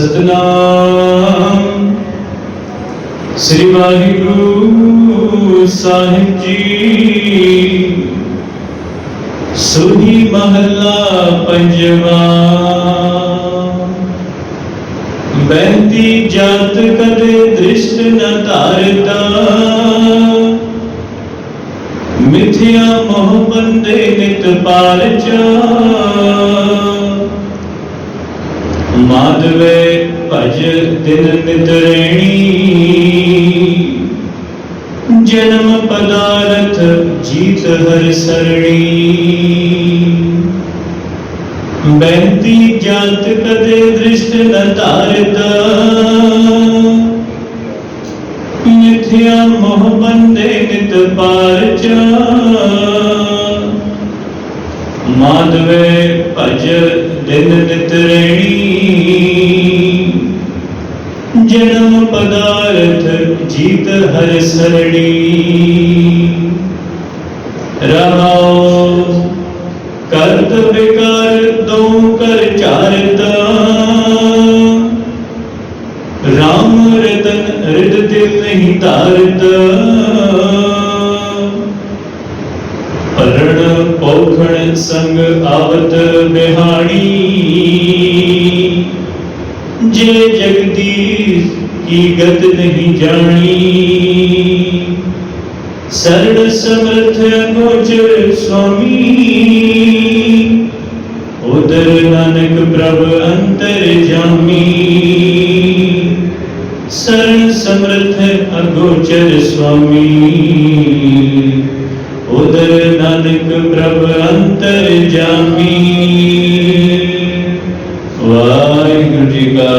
ਸਤਨਾਮ। ਸ੍ਰੀ ਵਾਹਿਗੁਰੂ ਸਾਹਿਬ ਜੀ। ਸੁਹੀ ਮਹੱਲਾ ਪੰਜਵਾ। ਬੈਂਤੀ ਜਤ ਕਦੇ ਦ੍ਰਿਸ਼ਟ ਨ ਧਾਰਤਾ ਮਿਥਿਆ ਮੋਹ ਬੰਦੇ ਨਿਤ ਪਾਲਚਾ ਮਾਧਵੇ ਭਜ ਦਿਨ ਨਿਤਰੇਣੀ ਜਨਮ ਪਦਾਰਥ ਜੀਤ ਹਰ ਸਰਣੀ। ਬੈਂਤੀ ਜਤ ਕਦੇ ਦ੍ਰਿਸ਼ਟ ਨ ਧਾਰਤਾ ਮਿਥਿਆ ਮੋਹ ਬੰਦੇ ਨਿਤ ਪਾਰਚਾ ਮਾਧਵੇ ਭਜ ਦਿਨ ਨਿਤਰੇਣੀ ਜਨਮ ਪਦਾਰਥ ਜੀਤ ਹਰ ਸਰਣੀ। ਰਹਾਉ, ਕਰਤ ਵਿਕਾਰ ਦੋ ਕਰ ਚਾਰਤਾ। ਰਾਮ ਰਤਨ ਰਿਦ ਦਿਲ ਨਹੀਂ ਧਾਰਤਾ। ਪਰਣ ਪੌਖਣ ਸੰਗ ਆਵਤ ਬਿਹਾਣੀ। ਜੇ ਜਗਦੀਸ਼ ਕੀ ਗਤ ਨਹੀਂ ਜਾਣੀ। ਸਰਣ ਸਮਰਥ ਅਗੋਚਰ ਸੁਆਮੀ। ਉਦਰ ਨਾਨਕ ਪ੍ਰਭ ਅੰਤਰ ਜਾਮੀ। ਸਰਣ ਸਮਰਥ ਅਗੋਚਰ ਸੁਆਮੀ। ਉਦਰ ਨਾਨਕ ਪ੍ਰਭ ਅੰਤਰ ਜਾਮੀ ਵਾਹਿਗੁਰੂ ਜੀ ਕਾ